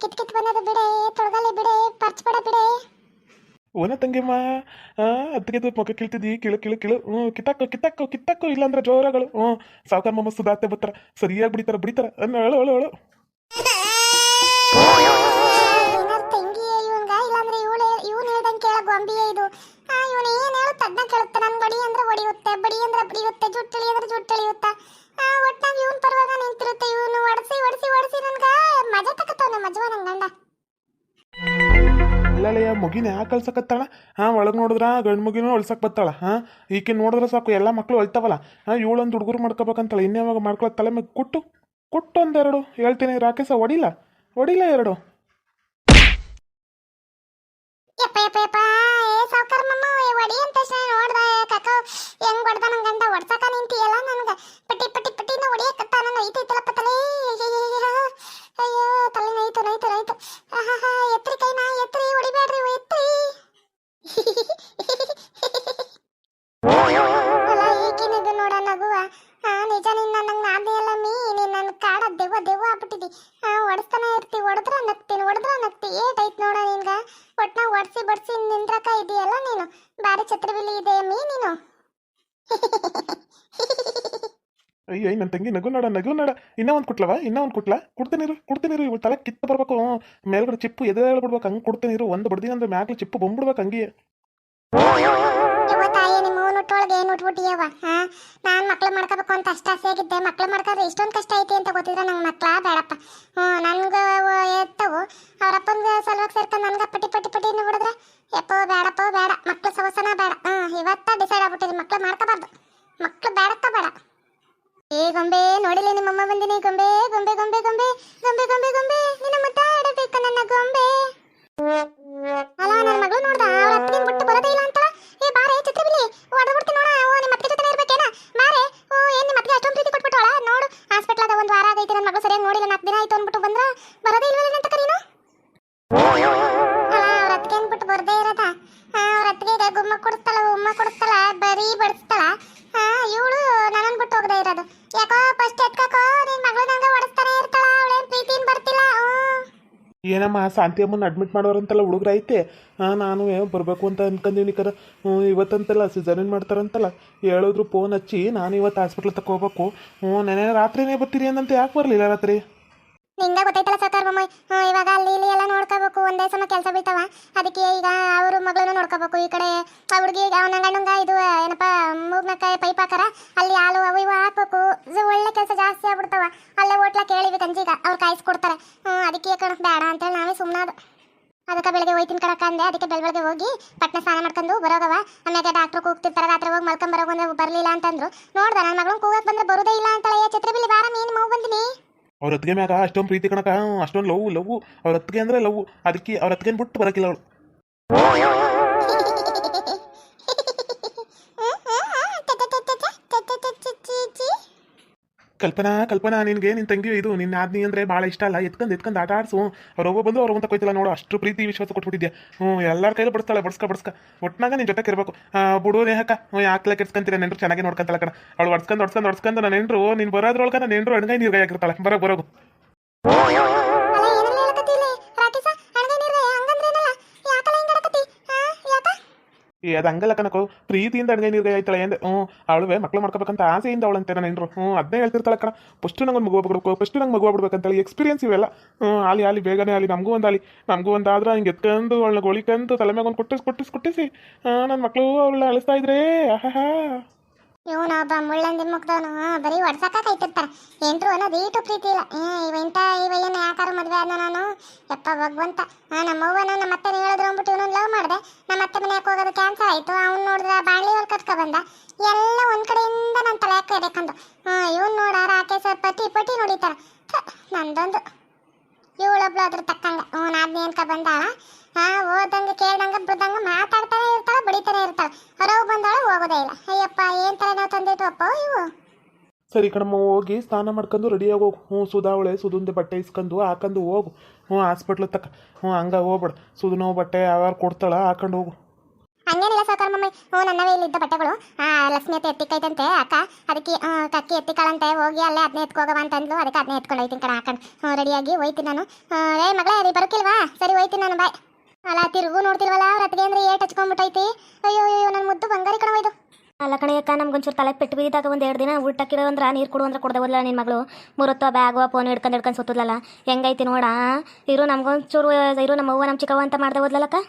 ಕಿತ್ ಕಿತ್ ಬಂದದ ಬಿಡೆ ತೊಳಗಲೆ ಬಿಡೆ ಪರ್ಚ್ಬೇಡ ಬಿಡೆ. ಓನ ತಂಗಿಮ್ಮ ಅದಕ್ಕೆ ಮುಖ ಕೀಳ್ತಿದ್ದಿ ಕಿಳು ಕಿಳು ಕಿಳು ಹ್ಞೂ ಕಿತ್ತಾಕೋ ಕಿತ್ತಾಕೋ ಇಲ್ಲಂದ್ರ ಇಲ್ಲಾಂದ್ರೆ ಜೋರಗಳು ಹ್ಞೂ ಸಾವುಕಾರ ಮಮ್ಮ ಸುಧಾತೆ ಬರ್ತಾರ ಸರಿಯಾಗಿ ಬಿಡಿತಾರ ಬಿಡಿತಾರ ಅನ್ನ ಹೇಳು ಹೇಳು ಅಳು. ಏನಾರ ತಂಗಿ ಇವಂಗ ಇಲ್ಲಾಂದ್ರೆ ಇವಳು ಇವನು ಹೇಳ್ದಂಗೆ ಕೇಳ ಗೊಂಬಿಯೇ ಇದು. ಇವನು ಏನು ಹೇಳು ತಡ್ನ ಕೇಳುತ್ತೆ ನನ್ ಬಡಿ ಅಂದ್ರೆ ಹೊಡಿಯುತ್ತೆ ಬಡಿ ಅಂದ್ರೆ ಬಡಿಯುತ್ತೆ ಜುಟ್ಟಳಿ ಅಂದ್ರೆ ಜುಟ್ಟಳಿಯುತ್ತ. ಆ ಒಟ್ಟಾಗಿ ಇವನ್ ಪರವಾಗ ನಿಂತಿರುತ್ತೆ ಇವನು ಒಡಸಿ ಒಡಸಿ ಒಡಸಿ ನನ್ಗ. ಮುಗಿನ ಯಾಕೆ ಕಳ್ಸಕತ್ತಾಳ ಹಾಂ, ಒಳಗೆ ನೋಡಿದ್ರ ಗಂಡು ಮಗಿನೂ ಹೊಲ್ಸಕ್ಕೆ ಬತ್ತಾಳ. ಹಾಂ ಈಕೆ ನೋಡಿದ್ರೆ ಸಾಕು, ಎಲ್ಲ ಮಕ್ಕಳು ಒಳ್ತಾವಲ್ಲ ಹಾಂ, ಇವಳೊಂದು ಹುಡುಗರು ಮಾಡ್ಕೋಬೇಕಂತಾಳೆ. ಇನ್ಯಾವಾಗ ಮಾಡ್ಕೊಳ ತಲೆ ಮೇಲೆ ಕೊಟ್ಟು ಕೊಟ್ಟು ಒಂದೆರಡು ಹೇಳ್ತೀನಿ, ರಾಕೇಶ ಹೊಡಿಲ್ಲ ಹೊಡಿಲ್ಲ ಎರಡು. ಹೊಡ್ಸಕ ನಿಂತಿಯಲ್ಲ ನನಗೆ. ಪಟ್ಟಿ ಪಟ್ಟಿ ಪಟ್ಟಿ ಹೊಡಿಯಕತ್ತ ನನ್ನ ಐತೈತಲಪ್ಪ ತಲೆ. ಅಯ್ಯೋ, ತಲೆ ನೈತು ನೈತು ನೈತು ಆಹಾಹಾ ಎತ್ರಿ ಕೈನ ಎತ್ರಿ ಹೊಡಿಬೇಡ್ರಿ ಎತ್ರಿ ಅಲ್ಲ ನೋಡ ನಗುವ. ಹಾ ನಿಜ ನಿನ್ನ ನಂಗೆ ನಾದ್ನಿ ಎಲ್ಲ ಮೀ. ನೀನ್ ನನ್ ಕಾಡ ದೆವ್ವ ದೆವ್ವ ಆಗ್ಬಿಟ್ಟಿದಿ. ಹಾ ಹೊಡಸ್ತಾನೆ ಇರ್ತಿ, ಹೊಡೆದ್ರ ನಗ್ತೀನಿ, ಹೊಡೆದ್ರ ನಗ್ತಿ. ಏಟೈತ್ ನೋಡ ನಿನ್ಗ. ಒಟ್ನ ಒಡ್ಸಿ ಬಡ್ಸಿ ನಿಂದ್ರಕ ಇದೆಯಲ್ಲ ನೀನು. ಬಾರಿ ಛತ್ರಬಿಲಿ ಇದೆ ಮೀ ನೀನು? ಅಯ್ಯ ನನ್ನ ತಂಗಿ ನಗು ನೋಡ ನಗು ನೋಡ. ಇನ್ನೂ ಒಂದು ಕುಟ್ಲವ? ಇನ್ನೂ ಒಂದು ಕುಟ್ಲ? ಕೊಡ್ತೀನಿರು ಕೊಡ್ತೀನಿರು ಇವಳು ತಲೆ ಕಿತ್ತ ಬರ್ಬೇಕು. ಮೇಲ್ಗಡೆ ಚಿಪ್ಪು ಎದೆ ಹೇಳ್ಬಿಡ್ಬೇಕು, ಹಂಗೆ ಕೊಡ್ತೀನಿರು ಒಂದು ಬಡ್ದಿನ ಅಂದ್ರೆ ಮ್ಯಾಗ್ಲು ಚಿಪ್ಪು ಬಂದ್ಬಿಡ್ಬೇಕು ಹಂಗೆ. ನಾನು ಮಕ್ಳು ಮಾಡ್ಕೋಬೇಕು ಅಂತ ಅಷ್ಟ ಆಸೆ ಆಗಿದ್ದೆ. ಮಕ್ಳು ಮಾಡ್ಕೊಂಡ್ರೆ ಇಷ್ಟೊಂದು ಕಷ್ಟ ಐತಿ ಅಂತ ಗೊತ್ತಿದ್ರೆ ನಂಗೆ ಮಕ್ಳ ಬೇಡಪ್ಪ. ಹ್ಞೂ, ನನ್ಗೆ ಎತ್ತವು. ಅವ್ರಪ್ಪಂಗೆ ಸಲುವಾಗಿ ಸೇರ್ಕೊಂಡು ನನ್ಗೆ ಪಟ್ಟಿ ಪಟ್ಟಿ ಪಟ್ಟಿ ನೋಡಿದ್ರೆ ಯಪ್ಪ ಬೇಡಪ್ಪ ಬೇಡ ಮಕ್ಳು ಸವಸನ ಬೇಡ. ಹ್ಞೂ, ಇವತ್ತ ಡಿಸೈಡ್ ಆಗ್ಬಿಟ್ಟಿರಿ ಮಕ್ಳು ಮಾಡ್ಕೋಬಾರ್ದು. ಮಕ್ಳು ಬೇಡಕ್ಕ ಬೇಡ. ಏ ಗೊಂಬೆ, ನೋಡಿಲ್ಲ ನಿಮ್ಮಮ್ಮ ಬಂದಿನಿ. ಗೊಂಬೆ ಗೊಂಬೆ ಗೊಂಬೆ ಗೊಂಬೆ ಗೊಂಬೆ ಗೊಂಬೆ ಗೊಂಬೆ. ನಿನ್ನ ಮುದ್ದಾಡಬೇಕು ನನ್ನ ಗೊಂಬೆ. ಅಲ್ಲ, ನನ್ನ ಮಗಳು ನೋಡ್ದ ಅವ್ರ ಅತ್ತಿಗೆ ಬಿಟ್ಟು ಬರೋದೇ ಇಲ್ಲ ಅಂತಳ? ಏ, ಬಾರೆ ಚಿತ್ರಬಿಲಿ ಹೊಡೆದ್ಬಿಡ್ತೀನಿ ನೋಡ. ಓ, ನಿಮ್ಮ ಅತ್ತಿಗೆ ಜೊತೆ ಇರ್ಬೇಕೇನ? ಬಾರೆ. ಓ, ಏನ್ ನಿಮ್ಮ ಅತ್ತಿಗೆ ಅಷ್ಟೊಂದು ಪ್ರೀತಿ ಕೊಟ್ಬಿಟ್ಟವಳ ನೋಡು ಹಾಸ್ಪಿಟ್ಲಾಗ ಒಂದು ವಾರ ಆಗೈತೆ, ನನ್ನ ಮಗಳು ಸರಿಯಾಗಿ ನೋಡಿಲ್ಲ ನಾಲ್ಕು ದಿನ ಆಯ್ತು ಅಂದ್ಬಿಟ್ಟು ಬಂದ್ರ ಬರದೇ ಇಲ್ವಲ್ಲ ಅಂತ ಕರೀನು? ಅಲ್ಲ, ಅವ್ರ ಅತ್ತಿಗೆ ಅಂದ್ಬಿಟ್ಟು ಬರದೇ ಇರೋದ. ಅವ್ರ ಅತ್ತಿಗೆ ಗುಮ್ಮ ಕೊಡಿಸ್ತಾಳ ಉಮ್ಮ ಕೊಡಿಸ್ತಾಳ ಬರೀ ಬಡಿಸ್ತಾಳ. ಇವಳು ನನ್ನನ್ ಬಿಟ್ಟು ಹೋಗದೆ ಇರೋದು. ಯಾಕೋ ಫಸ್ಟ್ ಎತ್ಕೋ ನಿನ್ ಮಗಳು ನಂಗೆ ಓಡಿಸ್ತಾನೆ ಇರ್ತಾಳ, ಅವಳೇನ್ ಪ್ರೀತಿನ್ ಬರ್ತಿಲ್ಲ ಏನಮ್ಮ, ಶಾಂತಿ ಅಮ್ಮನ ಅಡ್ಮಿಟ್ ಮಾಡೋರಂತೆಲ್ಲ ಹುಡುಗ್ರು ಐತೆ? ನಾನು ಬರಬೇಕು ಅಂತ ಅನ್ಕೊಂಡೀನಿ ಕರ ಹ್ಞೂ, ಇವತ್ತಂತೆಲ್ಲ ಸಿಸರಿನ್ ಮಾಡ್ತಾರಂತಲ್ಲ? ಹೇಳಿದ್ರು ಫೋನ್ ಹಚ್ಚಿ, ನಾನು ಇವತ್ತು ಹಾಸ್ಪಿಟ್ಲ್ ತಗೋಬೇಕು ಹ್ಞೂ ನೆನೆ ರಾತ್ರಿನೇ ಬರ್ತೀರಿ ಅಂದಂತ ಯಾಕೆ ಬರಲಿಲ್ಲ ರಾತ್ರಿ? ನಿಂಗ ಗೊತ್ತೈತಲ್ಲ ಸರ್ಕಾರ ಇವಾಗ ಅಲ್ಲಿ ಇಲ್ಲಿ ಎಲ್ಲ ನೋಡ್ಕೋಬೇಕು, ಒಂದೇ ಸಮ ಕೆಲಸ ಬೀಳ್ತಾವ. ಅದಕ್ಕೆ ಈಗ ಅವ್ರ ಮಗಳನ್ನು ನೋಡ್ಕೋಬೇಕು, ಈ ಕಡೆ ಆ ಹುಡುಗಿ ಅವನ ಗಂಡಂಗ ಇದು, ಏನಪ್ಪ ಮೂಗ್ನಕ್ಕ ಪೈಪ್ ಹಾಕಾರ. ಅಲ್ಲಿ ಹಾಲು ಅವು ಇವು ಹಾಕ್ಬೇಕು. ಒಳ್ಳೆ ಕೆಲಸ ಜಾಸ್ತಿ ಆಗ್ಬಿಡ್ತಾವ. ಅಲ್ಲೇ ಹೋಟ್ಲ ಕೇಳಿವಿ ಗಂಜಿಗ, ಅವ್ರು ಕಾಯಿಸ್ಕೊಡ್ತಾರೆ ಅದಕ್ಕೆ ಕಣ, ಬೇಡ ಅಂತೇಳಿ ನಾವೇ ಸುಮ್ಮನಾದ ಅದಕ್ಕೆ ಬೆಳಗ್ಗೆ ಹೋಯ್ತಿನ ಕಡಕ ಅಂದೆ. ಅದಕ್ಕೆ ಬೆಳ ಬೆಳಗ್ಗೆ ಹೋಗಿ ಪಟ್ನ ಸ್ನಾನ ಮಾಡ್ಕೊಂಡು ಬರೋಗವ. ಆಮೇಲೆ ಡಾಕ್ಟ್ರು ಕೂಗ್ತಿರ್ತಾರೆ, ರಾತ್ರಿ ಹೋಗಿ ಮಲ್ಕೊಂಡ್ ಬರೋಗ ಬರಲಿಲ್ಲ ಅಂತಂದ್ರು. ನೋಡ್ದ ನನ್ನ ಮಗಳು ಕೂಗಕ್ಕೆ ಬಂದ್ರೆ ಬರೋದೇ ಇಲ್ಲ ಅಂತಲ್ಲ ಏ ಛತ್ರಬಿಲಿ ಬಾರ ಮೀನು ಮಗು ಬಂದಿನಿ ಅವ್ರ ಅತ್ತಿಗೆ ಮ್ಯಾಗ ಅಷ್ಟೊಂದು ಪ್ರೀತಿ ಕಣಕ ಅಷ್ಟೊಂದು ಲವ್ ಲವ್ ಅವ್ರ ಅತ್ತಿಗೆ ಅಂದ್ರೆ ಲವ್ ಅದಕ್ಕೆ ಅವ್ರ ಅತ್ತಿಗೆನ ಬಿಟ್ಟು ಬರಕಿಲ್ಲ ಅವಳು. ಕಲ್ಪನಾ ಕಲ್ಪನಾ, ನಿನಗೆ, ನಿನ್ ತಂಗಿ ಇದು, ನಿನ್ನ ಆದ್ನಿ ಅಂದ್ರೆ ಭಾಳ ಇಷ್ಟ ಅಲ್ಲ? ಎತ್ಕೊಂಡು ಎತ್ಕೊಂಡು ಆಟ ಆಡ್ಸು. ಅವ್ರ ಒಬ್ಬ ಬಂದು ಅವ್ರ ಅಂತ ಕೊಯ್ತಿಲ್ಲ ನೋಡು ಅಷ್ಟು ಪ್ರೀತಿ, ವಿಶ್ವಾಸ ಕೊಟ್ಬಿಟ್ಟಿದ್ಯಾ? ಹ್ಞೂ, ಎಲ್ಲರ ಕೈಲಿ ಬಡಿಸ್ತಾಳೆ, ಬಡ್ಸ್ಕ ಬಡ್ಸ್ಕ. ಒಟ್ನಾಗ ನಿನ್ ಜೊತೆ ಇರಬೇಕು. ಬುಡು ನೇಹಕ ಹ್ಞೂ, ಯಾಕೆ ಕೆಡ್ಸ್ಕೊಂತೀರ? ನೆಂಟ್ರು ಚೆನ್ನಾಗಿ ನೋಡ್ಕೊಂತಾಳೆ ಕಣ. ಅವಳು ಒಡ್ಸ್ಕೊಂಡ್ ಹೊಡ್ಸ್ಕೊಂಡು ಹೊಡ್ಸ್ಕೊಂಡು ನನ್ನ ನೆಂಟ್ರು ನೀನು ಬರೋದ್ರೊಳಗ ನೆಂಟ್ರು ಅಣ್ಗಾಯಿ ನೀರ್ಗಾಯಿ ಆಗಿರ್ತಾಳೆ ಬರೋ ಬರೋಗು. ಅದು ಹಂಗಲ್ಲ ಕನಕು ಪ್ರೀತಿಯಿಂದ ಅಡ್ಗೆ ನೀರ್ಗೆ ಆಯ್ತಾಳೆ ಎಂದೆ, ಹ್ಞೂ ಅವಳುವೆ ಮಕ್ಳು ಮಾಡ್ಕೋಬೇಕಂತ ಆಸೆಯಿಂದ ಅವಳಂತೆ ನಾನು ಏನ್ರು ಹ್ಞೂ ಅದನ್ನೇ ಹೇಳ್ತಿರ್ತಾಳೆ ಕಣ ಫಸ್ಟ್ ನಂಗೆ ಮಗು ಬಿಡ್ಬೇಕು ಫಸ್ಟ್ ನಂಗೆ ಮಗು ಬಿಡ್ಬೇಕಂತೇಳಿ ಎಕ್ಸ್ಪೀರಿಯನ್ಸ್ ಇವೆಲ್ಲ. ಹ್ಞೂ ಅಲ್ಲಿ ಅಲ್ಲಿ ಬೇಗನೆ ಅಲ್ಲಿ ನಮಗೂ ಒಂದು ಅಲ್ಲಿ ನಮಗೂ ಒಂದು ಆದ್ರೆ ಹಿಂಗೆ ಎತ್ಕೊಂಡು ಅವಳನ್ನ ಗೋಳಿಕಂದು ತಲೆ ಮ್ಯಾಗ ಒಂದು ಕೊಟ್ಟಿಸಿ ಕೊಟ್ಟಿಸಿ ಕೊಟ್ಟಿಸಿ. ನನ್ನ ಮಕ್ಕಳು ಅವಳನ್ನ ಅಳಿಸ್ತಾ ಇದ್ರೆ ಆಹಾ. ಇವನು ಒಬ್ಬ ಮುಳ್ಳಂದಿ ಮುಗ್ದವನು ಬರೀ ಹೊಡ್ಸಕ್ಕ ಕೈತಿರ್ತಾರೆ ಏನ್ರು ಅನ್ನೋದು ಈಟು ಪ್ರೀತಿ ಇಲ್ಲ. ಏ ಇವ ಇಂಥ ಇವ ಏನು ಯಾಕಾರ ಮದ್ವೆ ನಾನು? ಯಪ್ಪ ಭಗವಂತ. ಆ, ನಮ್ಮ ಅತ್ತೆ ಹೇಳಿದ್ರು ಅಂದ್ಬಿಟ್ಟು ಇವನು ಲವ್ ಮಾಡಿದೆ. ನಮ್ಮ ಅತ್ತೆ ಮನೆಗೆ ಹೋಗೋದು ಕ್ಯಾನ್ಸರ್ ಆಯ್ತು. ಅವ್ನು ನೋಡಿದ್ರೆ ಬಾಣಲಿ ಕಟ್ಕೊ ಬಂದ. ಎಲ್ಲ ಒಂದ್ ಕಡೆಯಿಂದ ನನ್ನ ತಲೆ ಹ್ಞೂ ಇವ್ನು ನೋಡ ರಾಕೇಶ್ ಪಟಿ ಪಟಿ ನೋಡಿತಾರ ನಂದೊಂದು ಇವಳೊಬ್ಳು ಅದ್ರ ತಕ್ಕಂಗ. ಹ್ಞೂ ನಾದ್ನಿ ಅನ್ಕ ಬಂದಾಳ. ಹಾ ಓದಂಗ ಕೇಳ್ದಂಗ ಬಿಡ್ದಂಗ ಮಾತಾಡ್ತಾನೆ ಇರ್ತಾಳ, ಬಡಿತಾನೆ ಇರ್ತಾಳ. ಹೊರಗೆ ಬಂದಾಳ ಹೋಗೋದೇ ಇಲ್ಲ. ಅಯ್ಯಪ್ಪ, ಏನ್ ತರ ನಾವು ತಂದಿಟ್ವಪ್ಪ ಇವು? ಸರಿ ಕಣಮ್ಮ, ಹೋಗಿ ಸ್ನಾನ ಮಾಡ್ಕೊಂಡು ರೆಡಿಯಾಗಿ ಹೋಗು. ಹ್ಞೂ ಸುಧಾವಳೆ ಸುಧುಂದೆ ಬಟ್ಟೆ ಇಸ್ಕೊಂಡು ಹಾಕೊಂಡು ಹೋಗು. ಹ್ಞೂ ಹಾಸ್ಪಿಟ್ಲ್ ತಕ್ಕ ಹ್ಞೂ ಹಂಗೆ ಹೋಗ್ಬೇಡ. ಸುಧು ನೋವು ಬಟ್ಟೆ ಯಾವ್ಯಾರು ಕೊಡ್ತಾಳ ಹಾಕೊಂಡು ಹೋಗು. ಹಂಗೇನಿಲ್ಲ ಸಾಕಾರ ಮಮ್ಮಿ. ಹ್ಞೂ, ನನ್ನವೇ ಇಲ್ಲಿದ್ದ ಬಟ್ಟೆಗಳು. ಲಕ್ಷ್ಮಿ ಅತ್ತೆ ಎತ್ತಿಕೈತಂತೆ ಅಕ್ಕ, ಅದಕ್ಕೆ ಕಕ್ಕಿ ಎತ್ತಿಕಾಳಂತೆ ಹೋಗಿ ಅಲ್ಲೇ ಅದನ್ನೇ ಎತ್ಕೋಗವ ಅಂತಂದ್ಲು. ಅದಕ್ಕೆ ಅದನ್ನೇ ಎತ್ಕೊಂಡು ಹೋಯ್ತೀನಿ ಕಣ ಹಾಕೊಂಡು ರೆಡಿಯಾಗಿ ಹೋಯ್ತೀನಿ ನಾನು. ಏ, ಮಗಳೇ ರೀ ಬರೋಕಿಲ್ವಾ? ಸರಿ, ಹೋಯ್ತೀನಿ ನಾನು, ಬಾಯ್. ಅಲ್ಲ, ತಿರುಗು ನೋಡ್ತಿಲ್ವಲ್ಲ, ರತ್ಗೆ ಅಂದ್ರೆ ಏಟ್ ಹಚ್ಕೊಂಡ್ಬಿಟ್ಟೈತಿ ಅಯ್ಯೋ ಅಯ್ಯೋ ನನ್ನ ಮುದ್ದು ಬಂಗಾರಿ ಕಣ ಇದು. ಅಲ್ಲ ಕಣಯ್ಯಕ್ಕ ನಮ್ಗೊಂಚೂರು ತಲೆ ಪೆಟ್ಟು ಬಿದ್ದಾಗ ಒಂದು ಎರಡು ದಿನ ಊಟಕ್ಕಿರೋ ಅಂದ್ರೆ ನೀರು ಕೊಡು ಅಂದ್ರೆ ಕೊಡದೆ ನಿನ್ನ ಮಗಳು. ಮೂರೊತ್ತು ಬ್ಯಾಗು ಫೋನ್ ಹಿಡ್ಕೊಂಡು ಹಿಡ್ಕೊಂಡು ಸುತ್ತದಲ್ಲ ಹೆಂಗೈತಿ ನೋಡ ಇರು ನಮ್ಗೊಂಚೂರು ಇರು ನಮ್ಮವ್ವ ನಮ್ಮ ಚಿಕ್ಕವ್ವ ಅಂತ ಮಾಡ್ದೆ ಹೋದ್ಲಲ್ಲಕ್ಕ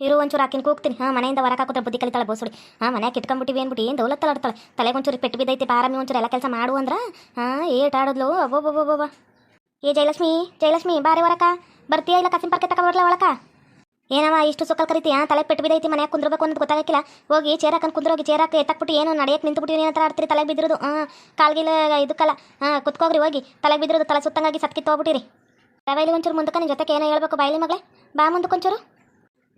ಇರು ಒಂಚೂರು ಆಕಿನ ಕೂಗ್ತೀನಿ. ಹಾಂ, ಮನೆಯಿಂದ ಹಾಕೋದ್ರೆ ಬುದ್ಧಿ ಕಲಿತಾಳೆ ಬೋಸುಡಿ. ಹಾಂ ಮನ್ಯಾಗ ಕಿಟ್ಕೊಂಡ್ಬಿಟ್ಟಿವಿ ಅಂದ್ಬಿಟ್ಟು ಏನು ದೌಲತ್ತಲಾಡ್ತಾಳೆ ತಲೆಗೆ ಒಂಚೂರು ಪೆಟ್ಟು ಬಿದ್ದೈತಿ ಪಾರಮಿ ಒಂಚೂರು ಎಲ್ಲ ಕೆಲಸ ಮಾಡು ಅಂದ್ರೆ? ಹಾಂ, ಏಟ್ ಆಡೋದ್ಲು. ಅಬ್ಬೊಬ್ಬೊಬ್ಬೊಬ್ಬ ಏ, ಜಯಲಕ್ಷ್ಮಿ ಜಯಲಕ್ಷ್ಮಿ, ಬಾರಿ ಹೊರಕ. ಬರ್ತೀಯಾ ಇಲ್ಲ ಕಸಿನ್ ಪರ್ಕೆ ತಗೊಬರ್ಲ ಒಳಕ? ಏನವ, ಇಷ್ಟು ಸುಕ್ಕಲ್ ಕರಿತೀಯ ತಲೆ ಪೆಟ್ಟು ಬಿದ್ದೈತಿ, ಮನ್ಯಾಗ ಕುಂದ್ರಬೇಕು ಅಂತ ಗೊತ್ತಾಗಕ್ಕಿಲ್ಲ ಹೋಗಿ ಚೇರ್ ಹಾಕೊಂಡು ಕುಂದ್ರೋಗಿ, ಚೇರ್ ಹಾಕಿ ಎತ್ತಕ್ಬಿಟ್ಟು ಏನು ನಡೆಯಕ್ಕೆ ನಿಂತುಬಿಟ್ಟು ಏನಂತ ಆಡ್ತೀರಿ ತಲೆ ಬಿದ್ದಿರೋದು. ಹಾಂ ಕಾಲ್ಗಿಲ್ಲ ಇದಕ್ಕಲ್ಲ. ಹಾಂ, ಕುತ್ಕೋಗ್ರಿ, ಹೋಗಿ. ತಲೆ ಬಿದ್ದಿರೋದು, ತಲೆ ಸುತ್ತಂಗಾಗಿ ಸತ್ಕಿತ್ತು ಹೋಗ್ಬಿಟ್ಟಿರಿ ರವೈಲಿ ಒಂಚೂರು ಮುಂದಕ್ಕೆ ನಿನ್ನ ಜೊತೆಗೆ ಏನೋ ಹೇಳ್ಬೇಕು, ಬಾಯ್ಲಿ ಮಗಳೇ. ಬಾ ಮುಂದಕ್ಕೆ ಒಂಚೂರು.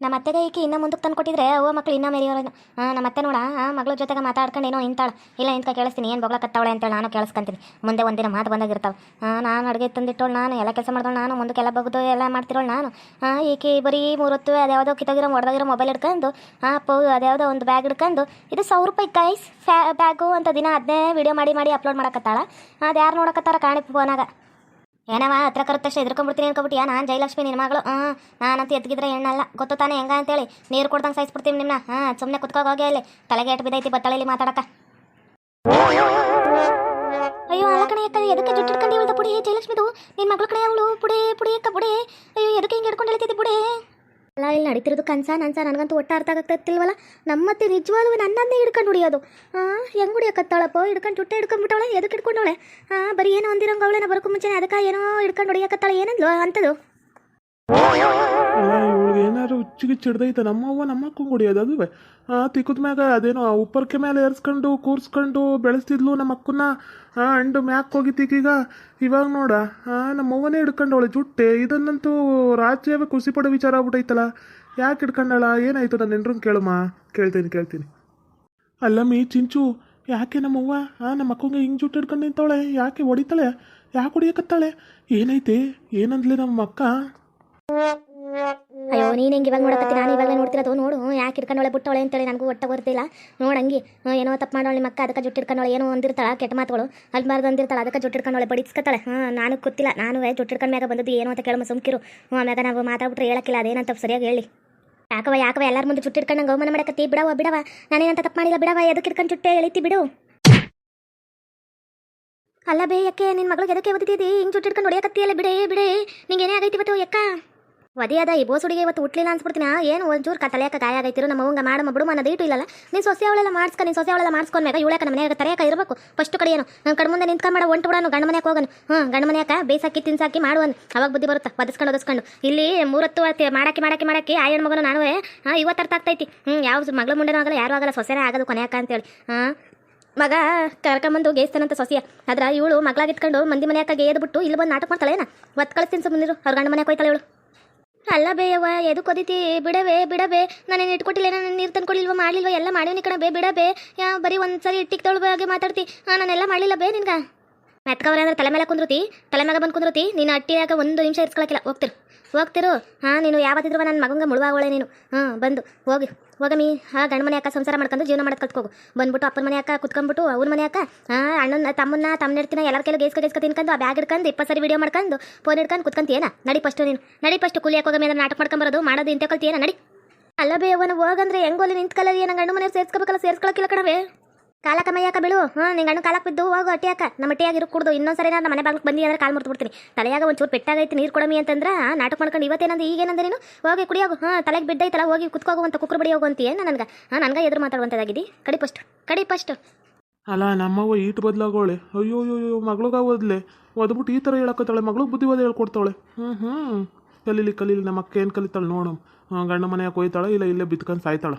ನಮ್ಮ ಅತ್ತೆಗೆ ಈಕೆ ಇನ್ನೂ ಮುಂದಕ್ಕೆ ತಂದು ಕೊಟ್ಟಿದ್ರೆ, ಅವ್ವ ಮಕ್ಳು ಇನ್ನೂ ಮೇರಿಯೋರೇನು ಹಾಂ, ನಮ್ಮ ಅತ್ತೆ ನೋಡ ಮಗಳ ಜೊತೆಗೆ ಮಾತಾಡ್ಕೊಂಡು ಏನೋ ಇಂತಾಳ. ಇಲ್ಲ ಇಂತ ಕೇಳಿಸ್ತೀನಿ, ಏನು ಬೊಗ್ಲಕತ್ತಾವಳೆ ಅಂತೇಳಿ ನಾನು ಕೇಳಿಸ್ಕೊಂತೀನಿ. ಮುಂದೆ ಒಂದಿನ ಮಾತು ಬಂದಾಗಿರ್ತಾವೆ ನಾನು ಅಡುಗೆ ತಂದಿಟ್ಟೋಳು ನಾನು, ಎಲ್ಲ ಕೆಲಸ ಮಾಡಿದವಳು ನಾನು ಮುಂದಕ್ಕೆಲ್ಲ ಬಗ್ದು ಎಲ್ಲ ಮಾಡ್ತಿರೋಳು ನಾನು. ಈಕೆ ಬರೀ ಮೂರೊತ್ತು ಅದ್ಯಾವುದೋ ಕಿತ್ತಾಗಿರೋ ಹೊಡೆದಾಗಿರೋ ಮೊಬೈಲ್ ಹಿಡ್ಕೊಂಡು ಹಾಂ ಪೌ, ಅದ್ಯಾವುದೋ ಒಂದು ಬ್ಯಾಗ್ ಹಿಡ್ಕೊಂಡು, ಇದು ಸಾವಿರ ರೂಪಾಯಿ ಕೈಸ್ ಫ್ಯಾ ಬ್ಯಾಗು ಅಂತ ದಿನ ಅದನ್ನೇ ವಿಡಿಯೋ ಮಾಡಿ ಮಾಡಿ ಅಪ್ಲೋಡ್ ಮಾಡಕತ್ತಾಳ. ಅದು ಯಾರು ನೋಡಕತ್ತಾರ ಕಾಣಿ ಫೋನಾಗ ಏನವ ಹತ್ರ ಕರುತ್ತಷ್ಟೇ ಎದ್ಕೊಂಡ್ಬಿಡ್ತೀನಿ ಅನ್ಕೊಬಿಟ್ಟಿಯಾ ನಾನು ಜಯಲಕ್ಷ್ಮಿ ನಿನ್ನ ಮಗಳು. ಹಾಂ, ನಾನಂತ ಎದ್ಗಿದ್ರೆ ಹೆಣ್ಣಲ್ಲ. ಗೊತ್ತು ತಾನೇ ಹೆಂಗ ಅಂತೇಳಿ? ನೀರು ಕೊಡ್ದಂಗೆ ಸಾಯಿಸ್ಬಿಡ್ತೀನಿ ನಿನ್ನ ಹಾಂ ಸುಮ್ಮನೆ ಕುತ್ಕೋಗೋಗೆ ಅಲ್ಲಿ ತಲೆಗೆ ಎಟ್ಟು ಬಿದ್ದೈತಿ ಬತ್ತಳಲ್ಲಿ ಮಾತಾಡಕ. ಅಯ್ಯೋ, ಅಲ್ಲ ಅಕ್ಕ, ಎದಕ್ಕೆ ಜುಟ್ಟಿಡ್ಕೊಂಡು ಇವಳ್ದ ಪುಡಿ? ಜಯಲಕ್ಷ್ಮಿದು. ನಿನ್ನ ಮಗಳು ಕಣೆ ಅವಳು. ಪುಡಿ ಪುಡಿ ಅಕ್ಕ, ಪುಡಿ. ಅಯ್ಯೋ, ಎದಕ್ಕೆ ಹಿಂಗೆ ಹಿಡ್ಕೊಂಡು ಹೇಳ್ತಿದ್ದೆ ಬುಡಿ ಅಲ್ಲ, ಇಲ್ಲಿ ನಡೀತಿರೋದು ಕನ್ಸ ನನ್ಸ, ನನಗಂತೂ ಒಟ್ಟ ಅರ್ಥ ಆಗ್ತಿಲ್ವಲ್ಲ? ನಮ್ಮತ್ತೆ ನಿಜವಾಗ್ಲೂ ನನ್ನನ್ನೇ ಹಿಡ್ಕೊಂಡು ಹೊಡಿಯೋದು. ಹಾಂ ಹೆಂಗೆ ಹೊಡಿಯಕತ್ತಾಳಪ್ಪ? ಹಿಡ್ಕೊಂಡು ಚುಟ್ಟೆ ಹಿಡ್ಕೊಂಡ್ಬಿಟ್ಟವಳೆ ಎದಕ್ಕೆ ಹಿಡ್ಕೊಂಡವಳೆ? ಹಾಂ ಬರೀ ಏನೋ ಒಂದಿರಂಗ ಅವಳೇನ ಬರೋಕ್ಕೂ ಮುಂಚೆ ಅದಕ್ಕೆ ಏನೋ ಹಿಡ್ಕೊಂಡು ಹೊಡಿಯಕತ್ತಾಳೆ, ಏನಂದ್ಲು ಅಂಥದ್ದು? ಹುಚ್ಚಿಗೆ ಚಿಡ್ದೈತೆ. ನಮ್ಮವ್ವ ನಮ್ಮ ಅಕ್ಕಂಗೆ ಕುಡಿಯೋದು ಅದುವೆ. ತಿಕ್ಕದ ಮ್ಯಾಗ ಅದೇನೋ ಉಪ್ಪರ್ಕೆ ಮೇಲೆ ಏರ್ಸ್ಕೊಂಡು, ಕೂರ್ಸ್ಕೊಂಡು ಬೆಳೆಸ್ತಿದ್ಲು ನಮ್ಮ ಅಕ್ಕನ್ನ. ಅಂಡು ಮ್ಯಾಕ್ ಹೋಗಿತ್ತೀಗೀಗ ಇವಾಗ ನೋಡ ನಮ್ಮವ್ವನೇ ಹಿಡ್ಕೊಂಡವಳೆ ಜುಟ್ಟೆ. ಇದನ್ನಂತೂ ರಾಜ್ಯವೇ ಖುಷಿ ಪಡೋ ವಿಚಾರ ಆಗ್ಬಿಟ್ಟೈತಲ್ಲ ಯಾಕೆ ಹಿಡ್ಕೊಂಡಳ? ಏನಾಯ್ತು? ನನ್ನ ಎಂಡ್ರೂ ಕೇಳಮ್ಮ ಕೇಳ್ತೀನಿ ಕೇಳ್ತೀನಿ. ಅಲ್ಲಮ್ಮಿ, ಚಿಂಚು, ಯಾಕೆ ನಮ್ಮವ್ವ? ನಮ್ಮ ಅಕ್ಕಂಗೆ ಹಿಂಗೆ ಜುಟ್ಟು ಹಿಡ್ಕೊಂಡು ನಿಂತವಳೆ. ಯಾಕೆ ಹೊಡಿತಾಳೆ? ಯಾಕೆ ಹೊಡಿಯಕತ್ತಾಳೆ? ಏನೈತೆ? ಏನಂದ್ಲಿ ನಮ್ಮ ಅಕ್ಕ? ಅಯ್ಯೋ ನೀನು ಹೆಂಗ್ ಇವಾಗ ನೋಡಕತ್ತಿ? ನಾನು ಇವಾಗಲೇ ನೋಡ್ತಿರೋದು ನೋಡು. ಯಾಕೆ ಹಿಡ್ಕೊಂಡವಳೆ? ಬಿಟ್ಟವಳೆ ಅಂತೇಳಿ ನನಗೂ ಒಟ್ಟ ಗೊತ್ತಿಲ್ಲ. ನೋಡಂಗಿ ಏನೋ ತಪ್ಪು ಮಾಡೋಳು ನಿಮ್ಮ ಅಕ್ಕ ಅದಕ್ಕೆ ಜುಟ್ಟು ಏನೋ ಒಂದಿರ್ತಾಳ ಕೆಟ್ಟ ಮಾತುಗಳು. ಅಲ್ಬಾರ್ದು ಅಂದಿರ್ತಾಳೆ ಅದಕ್ಕೆ ಜುಟ್ಟು ಬಡಿಸ್ಕತ್ತಾಳೆ. ಹಾಂ ನಾನು ಗೊತ್ತಿಲ್ಲ. ನಾನು ಜುಟ್ಟು ಹಿಡ್ಕೊಂಡ್ ಮ್ಯಾಗ ಬಂದದ್ದು ಏನೋ ಅಂತ ಕೇಳಮ್ಮ ಸುಮ್ಕಿರು. ಹ್ಞೂ ಆಮ್ಯಾಗ ನಾವು ಮಾತಾಡ್ಬಿಟ್ರೆ ಹೇಳಕ್ಕಿಲ್ಲ. ಅದೇನಂತ ಸರಿಯಾಗಿ ಹೇಳಿ. ಯಾಕವ ಯಾಕವ ಎಲ್ಲರ ಮುಂದೆ ಜುಟ್ಟು ಹಿಡ್ಕೊಂಡು ಗೌಮನ ಮಾಡಕತ್ತಿ? ಬಿಡವ ಬಿಡವ ನಾನೇನಂತ ತಪ್ಪು ಮಾಡಿಲ್ಲ ಬಿಡವ ಎದಕ್ಕೆ ಹಿಡ್ಕೊಂಡು ಜುಟ್ಟೆ ಎಳಿತಿ ಬಿಡು. ಅಲ್ಲ ಬೇ ಯಾಕೆ? ನಿನ್ನ ಮಗಳಿಗೆ ಎದಕ್ಕೆ ಓದಿದ್ದೀವಿ ಹಿಂಗೆ ಜುಟ್ಟು ಹಿಡ್ಕೊಂಡು ಹೊಡೆಯಕತ್ತಿಯಲ್ಲ ಬಿಡೇ ಬಿಡೇ. ನಿಂಗೆ ಏನೇ ಆಗೈತಿ ಇವತ್ತು ಯಾಕ? ಒದಿಯಾದ ಈ ಬೋಸುಡಿಗೆ ಇವತ್ತು ಹುಟ್ಲಿಲ್ಲ ಅನ್ಸ್ಬಿಡ್ತೀನಿ ಏನು ಒಂಚೂರು ಕ ತಲೆಯಕ ಗಾಯ ಆಗೈತಿರು, ನಮ್ಮ ಅವಂಗ ಮಾಡಮ್ಮ ಬಿಡು ಅನ್ನೋದು ಇಟ್ಟು ಇಲ್ಲಲ್ಲ? ನೀನು ಸೊಸೆ ಅವಳೆಲ್ಲ ಮಾಡ್ಸ್ಕ, ನೀನು ಸೊಸೆ ಅವಳೆಲ್ಲ ಮಾಡ್ಸ್ಕೊಂಡ್ಮ್ಯಾಗ ಇವಳಕ ನಮ್ಮ ಮನೆಯಾಗ ತಲೆಯಕ ಇರಬೇಕು? ಫಸ್ಟ್ ಕಡೆ ಏನು? ನಾನು ಕಡೆ ಮುಂದೆ ನಿಂತ್ಕೊಂಡು ಮಾಡೋ, ಒಂಟು ಬಿಡೋನು, ಗಂಡ ಮನೆಯಾಗ ಹೋಗನು. ಹ್ಞೂ ಗಂಡ ಮನೆಯಾಕ ಬೇಸಾಕಿ, ತಿನ್ಸಾಕಿ ಮಾಡುವನು. ಅವಾಗ ಬುದ್ಧಿ ಬರುತ್ತೆ? ಬದಸ್ಕೊಂಡು ಒದಸ್ಕೊಂಡು. ಇಲ್ಲಿ ಮೂರತ್ತು ಮಾಡಾಕಿ ಮಾಡಾಕಿ ಮಾಡಾಕಿ ಆ ಮಗನು ನಾನು ಇವತ್ತು ಅರ್ಥ ಆಗ್ತೈತಿ. ಹ್ಞೂ ಯಾವ ಮಗಳ ಮುಂಡೆನೂ ಆಗಲ್ಲ, ಯಾರು ಆಗಲ್ಲ, ಸೊಸೆನೇ ಆಗೋದು ಕೊನೆಯಾಕ ಅಂತೇಳಿ. ಹಾಂ, ಮಗ ಕರ್ಕೊಂಬಂದು ಗೇಸ್ತಾನಂತ ಸೊಸಿಯ. ಆದ್ರೆ ಇವಳು ಮಗಳಾಗಿಟ್ಕೊಂಡು ಮಂದಿ ಮನೆಯಾಕ ಏದ್ಬಿಟ್ಟು ಇಲ್ಲಿ ಬಂದು ನಾಟಕ ಮಾಡ್ತಾಳೇನ? ಒತ್ತು ಕಳಿಸ್ತೀನಿ ಸುಮ್ಮನಿರು ಅವ್ರ ಗಂಡ ಮನೆಗೆ ಹೋಯ್ತಾಳೆ ಇವಳು. ಅಲ್ಲ ಬೇಯವ್ವ ಎದು ಕೊದಿತಿ ಬಿಡವೇ ಬಿಡಬೆ ನಾನೇನು ಇಟ್ಕೊಟ್ಟಿಲ್ಲ, ನಾನು ನೀರು ತಂದ್ಕೊಡಿಲ್ವ ಮಾಡಲಿಲ್ವ? ಎಲ್ಲ ಮಾಡೀನಿ ಕಣ ಬೇ ಬಿಡಬೇ ಯಾ, ಬರೀ ಒಂದ್ಸರಿ ಇಟ್ಟಿಗೆ ತೊಳು ಬಗ್ಗೆ ಮಾತಾಡ್ತಿ. ಹಾಂ ನಾನೆಲ್ಲ ಮಾಡಿಲ್ಲ ಬೇ ನಿನ್ಗೆ. ಮೆತ್ಕವ್ರೆ ಅಂದ್ರೆ ತಲೆ ಮೇಲೆ ಕುಂದ್ರತಿ? ತಲೆ ಮೇಲೆ ಬಂದು ಕುಂದ್ರತಿ? ನೀನು ಅಟ್ಟಿಯಾಗ ಒಂದು ನಿಮಿಷ ಇರ್ಸ್ಕೊಳಕಿಲ್ಲ. ಹೋಗ್ತಿರು. ಹೋಗ್ತಿರು. ಹಾಂ, ನೀನು ಯಾವತ್ತಿದ್ರು ನನ್ನ ಮಗಂಗೆ ಮುಳುವಾಗೋಳೆ ನೀನು. ಹಾಂ ಬಂದು, ಹೋಗಿ. ಹೋಗಮಿ. ಹಾಂ, ಗಂಡ ಮನೆ ಅಕ್ಕ ಸಂಸಾರ ಮಾಡ್ಕೊಂಡು ಜೀವನ ಮಾಡೋದು ಕಲ್ತ್ಕೋಗು. ಬಂದ್ಬಿಟ್ಟು ಅಪ್ಪನ ಮನೆ ಅಕ್ಕ, ಕುತ್ಕೊಂಡ್ಬಿಟ್ಟು ಅವ್ರ ಮನೆ ಅಕ್ಕ. ಅಣ್ಣನ ತಮ್ಮನ್ನ ತಮ್ಮ ನೆಡ್ತಿನ ಎಲ್ಲರ ಕೈಲಿ ಗೇಸ್ಕ ಗೇಸ್ಕ ತಿನ್ಕೊಂಡು ಆ ಬ್ಯಾಗ್ ಹಿಡ್ಕೊಂಡು ಇಪ್ಪತ್ತು ಸರಿ ವಿಡಿಯೋ ಮಾಡ್ಕೊಂಡು ಫೋನ್ ಹಿಡ್ಕೊಂಡು ಕುತ್ಕೊಂತೀಯೇನ ನಡಿ ಫಸ್ಟ್ ನೀನು. ನಡಿ ಫಸ್ಟ್ ಕೂಲಿ ಹಾಕೋಗಮ್ಮಿ ಅಂದ್ರೆ ನಾಟಕ ಮಾಡ್ಕೊಂಬರೋದು ಮಾಡೋದು ಇಂತ ಕಲ್ತೀಯೇನ ನಡಿ. ಅಲ್ಲ ಬೇವನ ಹೋಗಂದ್ರೆ ಹೆಂಗೋಲಿ ನಿಂತ್ಕಲ್ಲ? ಏನ ಗಂಡು ಮನೆ ಸೇರ್ಸ್ಕೋಬೇಕಲ್ಲ ಸೇರ್ಸ್ಕೊಳಕ್ಕಿಲ್ಲ ಕಣವೇ. ಕಾಲ ಮೈಯಾಕ ಬಿಡು ಹಾಂ ನಿಂಗೆ ಅಣ್ಣ ಕಾಲಕ್ಕೆ ಬಿದ್ದು ಹೋಗು ಅಟ್ಟಿಯಾಕ ನಮ್ಮ ಅಟ್ಟಿಯಾಗಿ ಕುಡ್ದು. ಇನ್ನೊಂದ್ಸರಿ ನಾನು ಮನೆ ಬಾಗ್ಲಕ್ಕೆ ಬಂದಿ ಅಂದ್ರೆ ಕಾಲು ಮುರ್ತು ಬಿಡ್ತೀನಿ ತಲೆಯಾಗ ಒಂಚೂರು ಪೆಟ್ಟಾಗೈತಿ ನೀರು ಕೊಡಮಿ ಅಂತಂದ್ರೆ ನಾಟಕ ಮಾಡ್ಕೊಂಡು ಇವತ್ತೇನಂದ್ರೆ ಈಗೇನಂದ್ರೆ ನೀನು? ಹೋಗಿ ಕುಡಿಯೋಗು. ಹಾಂ ತಲೆಗೆ ಬಿದ್ದೈತಲ್ಲ, ಹೋಗಿ ಕುತ್ಕೋಗು ಅಂತ ಕುಕ್ಕರು ಬಡಿ ಅಂತ ಏನು ನನಗೆ? ಹಾಂ ನನಗೆ ಎದುರು ಮಾತಾಡುವಂಥದ್ದಾಗಿದ್ದಿ ಕಡಿ ಫಸ್ಟ್ ಕಡಿ ಫಸ್ಟ್ ಅಲ್ಲ, ನಮ್ಮವ್ವ ಈಟ್ ಬದಲಾಗೋಳೆ. ಅಯ್ಯೋ ಅಯ್ಯೋ ಮಗಳಿಗೆ ಓದ್ಲೆ ಓದ್ಬಿಟ್ಟು ಈ ಥರ ಹೇಳಕತ್ತಾಳೆ, ಮಗಳಿಗೆ ಬುದ್ಧಿವಾದ ಹೇಳ್ಕೊಡ್ತಾಳೆ. ಹ್ಞೂ ಹ್ಞೂ ಕಲೀಲಿ ಕಲೀಲಿ ನಮ್ಮ ಅಕ್ಕ ಏನು ಕಲಿತಾಳೆ ನೋಡು. ಗಂಡ ಮನೆಯಾಗ ಹೋಯ್ತಾಳೆ ಇಲ್ಲ ಇಲ್ಲೇ ಬಿತ್ಕೊಂಡು ಸಾಯ್ತಾಳೆ.